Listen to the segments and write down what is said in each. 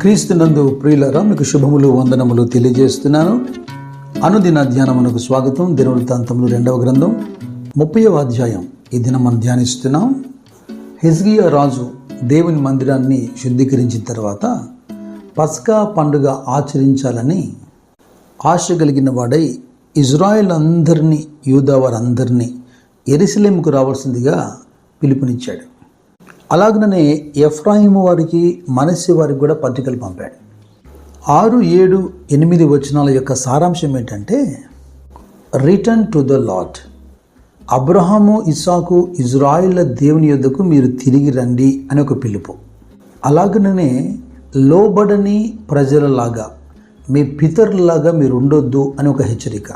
క్రీస్తునందు ప్రియులరా మీకు శుభములు వందనములు తెలియజేస్తున్నాను. అనుదిన ధ్యానమునకు స్వాగతం. దినవృత్తాంతములు రెండవ గ్రంథం ముప్పైవ అధ్యాయం. ఈ దినం మనం ధ్యానిస్తున్నాం. హిజ్గియా రాజు దేవుని మందిరాన్ని శుద్ధీకరించిన తర్వాత పస్కా పండుగ ఆచరించాలని ఆశ కలిగిన వాడై ఇజ్రాయెల్ అందరినీ యూదా వారందరినీ ఎరుసలేముకు రావాల్సిందిగా పిలుపునిచ్చాడు. అలాగనే ఎఫ్రాయిము వారికి మనస్సు వారికి కూడా పత్రికలు పంపాడు. ఆరు ఏడు ఎనిమిది వచనాల యొక్క సారాంశం ఏంటంటే return to the Lord Abraham Isaac ఇజ్రాయిల్ల దేవుని యొద్దకు మీరు తిరిగి రండి అని ఒక పిలుపు. అలాగనే లోబడని ప్రజలలాగా మీ పితరులలాగా మీరు ఉండొద్దు అని ఒక హెచ్చరిక.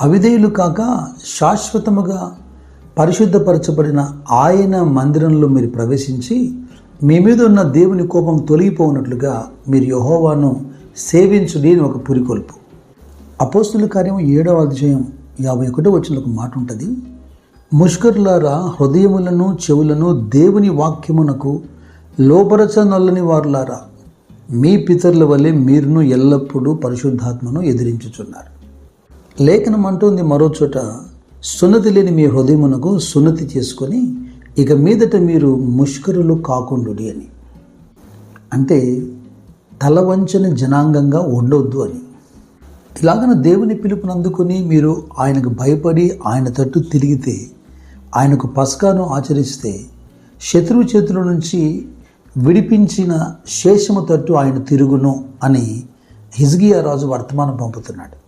అవిధేయులు కాక శాశ్వతముగా పరిశుద్ధపరచబడిన ఆయన మందిరంలో మీరు ప్రవేశించి మీ మీద ఉన్న దేవుని కోపం తొలగిపోనట్లుగా మీరు యహోవాను సేవించుడి అని ఒక పురికొల్పు. అపోస్తుల కార్యం ఏడవ అధ్యాయం యాభై ఒకటో వచ్చిన ఒక మాట ఉంటుంది. ముష్కరులారా హృదయములను చెవులను దేవుని వాక్యమునకు లోపరచనొల్లని వారులారా మీ పితరుల వల్లే మీరును ఎల్లప్పుడూ పరిశుద్ధాత్మను ఎదిరించుచున్నారు. లేఖనం అంటోంది మరో చోట సున్నతి లేని మీ హృదయమునకు సున్నతి చేసుకొని ఇక మీదట మీరు ముష్కరులు కాకుండుడి అని. అంటే తలవంచని జనాంగంగా ఉండొద్దు అని. ఇలాగన దేవుని పిలుపును అందుకొని మీరు ఆయనకు భయపడి ఆయన తట్టు తిరిగితే ఆయనకు పస్కాను ఆచరిస్తే శత్రువు చేతుల నుంచి విడిపించిన శేషము తట్టు ఆయన తిరుగును అని హిజ్గియా రాజు వర్తమానం పంపుతున్నాడు.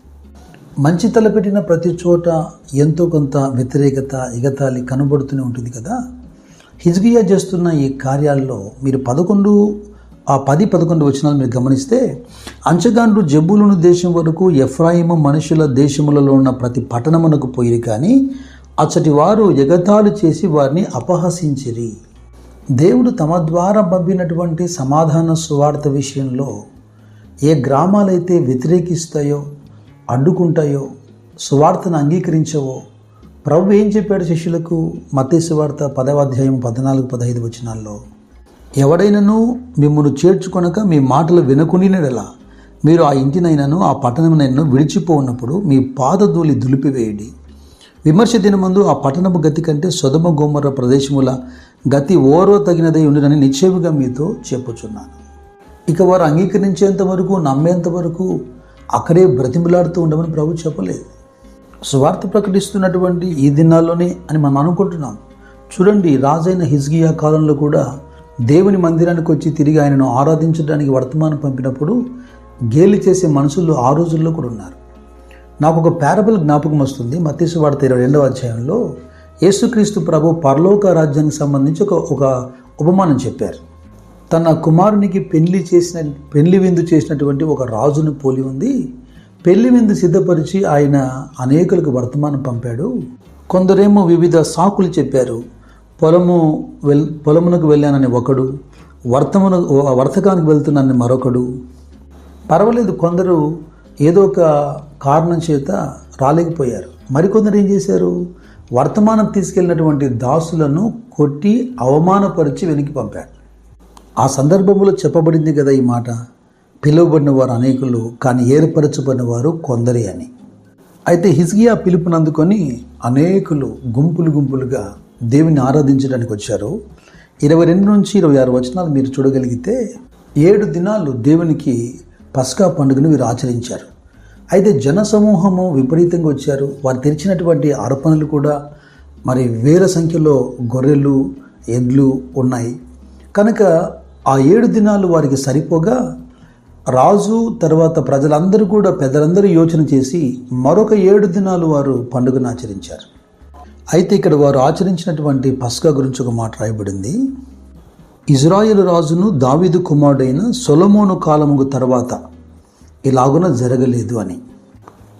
మంచి తలపెట్టిన ప్రతి చోట ఎంతో కొంత వ్యతిరేకత ఎగతాళి కనబడుతూనే ఉంటుంది కదా? హిజ్గియా చేస్తున్న ఈ కార్యాల్లో మీరు పదకొండు ఆ పది పదకొండు వచనాలు మీరు గమనిస్తే అంచగాండ్రు జబ్బులను దేశం వరకు ఎఫ్రాయిము మనుషుల దేశములలో ఉన్న ప్రతి పట్టణమునకు పోయి కానీ అచ్చటి వారు ఎగతాళి చేసి వారిని అపహసించిరి. దేవుడు తమ ద్వారా పంపినటువంటి సమాధాన సువార్త విషయంలో ఏ గ్రామాలైతే వ్యతిరేకిస్తాయో అడ్డుకుంటాయో సువార్తను అంగీకరించవో ప్రభు ఏం చెప్పాడు శిష్యులకు? మత్తేసు వార్త అధ్యాయం పద్నాలుగు పదహైదు వచనాల్లో ఎవడైనను మిమ్మల్ని చేర్చుకొనక మీ మాటలు వినకుండినడలా? మీరు ఆ ఇంటినైనాను ఆ పట్టణమునైనా విడిచిపోన్నప్పుడు మీ పాదధూళి దులిపివేయండి. విమర్శ దినమందు ఆ పట్టణపు గతి కంటే సొదమ గోమర ప్రదేశముల గతి ఓరో తగినదై ఉండినని నిశ్చయముగా మీతో చెప్పుచున్నాను. ఇక వారు అంగీకరించేంత వరకు నమ్మేంత వరకు అక్కడే బ్రతిమలాడుతూ ఉండమని ప్రభు చెప్పలేదు. స్వార్థ ప్రకటిస్తున్నటువంటి ఈ దినాల్లోనే అని మనం అనుకుంటున్నాం. చూడండి రాజైన హిజ్గియా కాలంలో కూడా దేవుని మందిరానికి వచ్చి తిరిగి ఆయనను ఆరాధించడానికి వర్తమానం పంపినప్పుడు గేలి చేసే మనుషులు ఆ రోజుల్లో కూడా ఉన్నారు. నాకు ఒక పారబుల్ జ్ఞాపకం వస్తుంది. మతీసు వార్త ఇరవై రెండవ అధ్యాయంలో యేసుక్రీస్తు ప్రభు పరలోక రాజ్యానికి సంబంధించి ఒక ఒక ఉపమానం చెప్పారు. తన కుమారునికి పెళ్ళి చేసిన పెళ్ళి విందు చేసినటువంటి ఒక రాజును పోలి ఉంది. పెళ్ళి విందు సిద్ధపరిచి ఆయన అనేకులకు వర్తమానం పంపాడు. కొందరేమో వివిధ సాకులు చెప్పారు. పొలము వెల్ పొలమునకు వెళ్ళానని ఒకడు వర్తమున వర్తకానికి వెళ్తున్నానని మరొకడు. పర్వాలేదు కొందరు ఏదో ఒక కారణం చేత రాలేకపోయారు. మరికొందరు ఏం చేశారు? వర్తమానం తీసుకెళ్ళినటువంటి దాసులను కొట్టి అవమానపరిచి వెనక్కి పంపారు. ఆ సందర్భంలో చెప్పబడింది కదా ఈ మాట? పిలువబడిన వారు అనేకులు కానీ ఏర్పరచబడిన వారు కొందరే అని. అయితే హిజ్గియా పిలుపునందుకొని అనేకులు గుంపులు గుంపులుగా దేవుని ఆరాధించడానికి వచ్చారు. ఇరవై రెండు నుంచి ఇరవై ఆరు వచనాలు మీరు చూడగలిగితే ఏడు దినాలు దేవునికి పస్కా పండుగను వీరు ఆచరించారు. అయితే జనసమూహము విపరీతంగా వచ్చారు. వారు తెరిచినటువంటి అర్పణలు కూడా మరి వేల సంఖ్యలో గొర్రెలు ఎడ్లు ఉన్నాయి. కనుక ఆ ఏడు దినాలు వారికి సరిపోగా రాజు తర్వాత ప్రజలందరూ కూడా పెద్దలందరూ యోచన చేసి మరొక ఏడు దినాలు వారు పండుగను ఆచరించారు. అయితే ఇక్కడ వారు ఆచరించినటువంటి పస్కా గురించి ఒక మాట రాయబడింది. ఇజ్రాయెల్ రాజును దావీదు కుమారుడైన సొలమోను కాలముకు తర్వాత ఇలాగున జరగలేదు అని.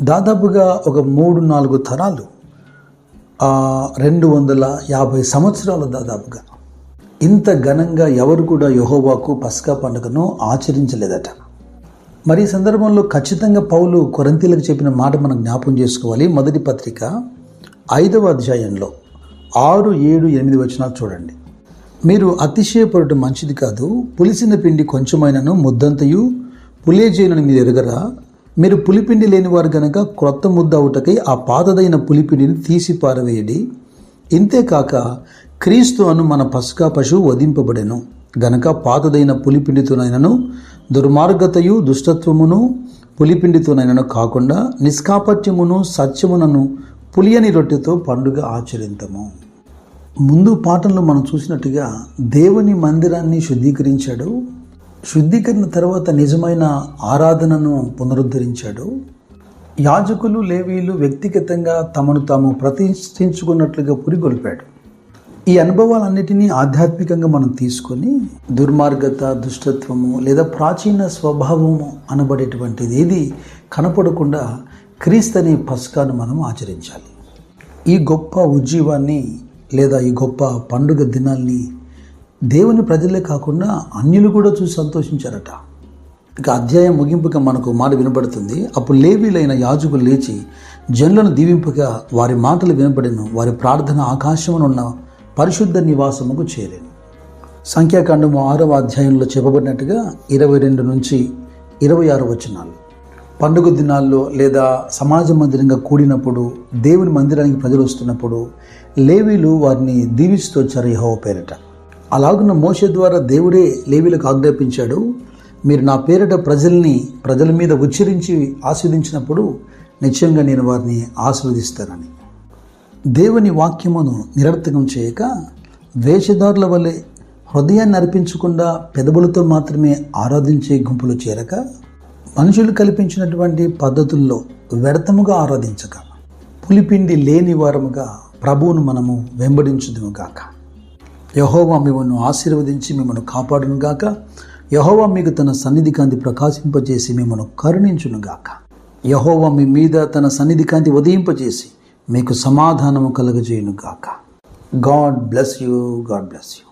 దాదాపుగా ఒక మూడు నాలుగు తరాలు రెండు వందల యాభై సంవత్సరాలు దాదాపుగా. ఇంత ఘనంగా ఎవరు కూడా యహోవాకు పస్కా పండుగను ఆచరించలేదట. మరి ఈ సందర్భంలో ఖచ్చితంగా పౌలు కొరంతీలకు చెప్పిన మాట మనం జ్ఞాపం చేసుకోవాలి. మొదటి పత్రిక ఐదవ అధ్యాయంలో ఆరు ఏడు ఎనిమిది వచనాలు చూడండి. మీరు అతిశయపడటం మంచిది కాదు పులిసిన పిండి కొంచెమైనను ముద్దంతయు పులియజేయనని మీరు ఎరగరా. మీరు పులిపిండి లేనివారు గనక క్రొత్త ముద్ద అవుటకై ఆ పాతదైన పులిపిండిని తీసి పారవేయడి ఇంతేకాక క్రీస్తు అను మన పసుకా పశువు వధింపబడెను. గనక పాతదైన పులిపిండితోనైనను దుర్మార్గతయు దుష్టత్వమును పులిపిండితోనైనను కాకుండా నిష్కాపట్యమును సత్యమునను పులియని రొట్టెతో పండుగ ఆచరింతము. ముందు పాఠంలో మనం చూసినట్టుగా దేవుని మందిరాన్ని శుద్ధీకరించాడు. శుద్ధీకరణ తర్వాత నిజమైన ఆరాధనను పునరుద్ధరించాడు. యాజకులు లేవీలు వ్యక్తిగతంగా తమను తాము ప్రతిష్ఠించుకున్నట్లుగా పురిగొల్పాడు. ఈ అనుభవాలన్నిటినీ ఆధ్యాత్మికంగా మనం తీసుకొని దుర్మార్గత దుష్టత్వము లేదా ప్రాచీన స్వభావము అనబడేటువంటిది ఏది కనపడకుండా క్రీస్తు అనే పస్కాను మనం ఆచరించాలి. ఈ గొప్ప ఉజ్జీవాన్ని లేదా ఈ గొప్ప పండుగ దినాల్ని దేవుని ప్రజలే కాకుండా అన్యులు కూడా చూసి సంతోషించారట. ఇక అధ్యాయం ముగింపుగా మనకు మాట వినబడుతుంది. అప్పుడు లేవీలైన యాజకులు లేచి జనులను దీవింపుగా వారి మాటలు వినబడిను. వారి ప్రార్థన ఆకాశమునున్న పరిశుద్ధ నివాసముకు చేరాను. సంఖ్యాకాండము ఆరవ అధ్యాయంలో చెప్పబడినట్టుగా ఇరవై రెండు నుంచి ఇరవై ఆరు వచనాలు. పండుగ దినాల్లో లేదా సమాజ మందిరంగా కూడినప్పుడు దేవుని మందిరానికి ప్రజలు వస్తున్నప్పుడు లేవీలు వారిని దీవిస్తూ వచ్చారు యహో పేరిట. అలాగున్న మోస ద్వారా దేవుడే లేవీలకు ఆజ్ఞాపించాడు మీరు నా పేరిట ప్రజల్ని ప్రజల మీద ఉచ్చరించి ఆస్వాదించినప్పుడు నిశ్చయంగా నేను వారిని ఆస్వాదిస్తానని దేవుని వాక్యమును నిరర్థకం చేయక వేషధారుల వలె హృదయాన్ని అర్పించకుండా పెదవులతో మాత్రమే ఆరాధించే గుంపులు చేరక మనుషులు కల్పించినటువంటి పద్ధతుల్లో వ్యర్థముగా ఆరాధించక పులిపిండి లేని వారముగా ప్రభువును మనము వెంబడించుదుము గాక యహోవా మిమ్మల్ని ఆశీర్వదించి మిమ్మల్ని కాపాడును గాక యహోవా మీకు తన సన్నిధి కాంతి ప్రకాశింపజేసి మిమ్మల్ని కరుణించును గాక యహోవా మీ మీద తన సన్నిధి కాంతి ఉదయింపజేసి మీకు సమాధానము కలుగజేయును గాక God bless you God bless you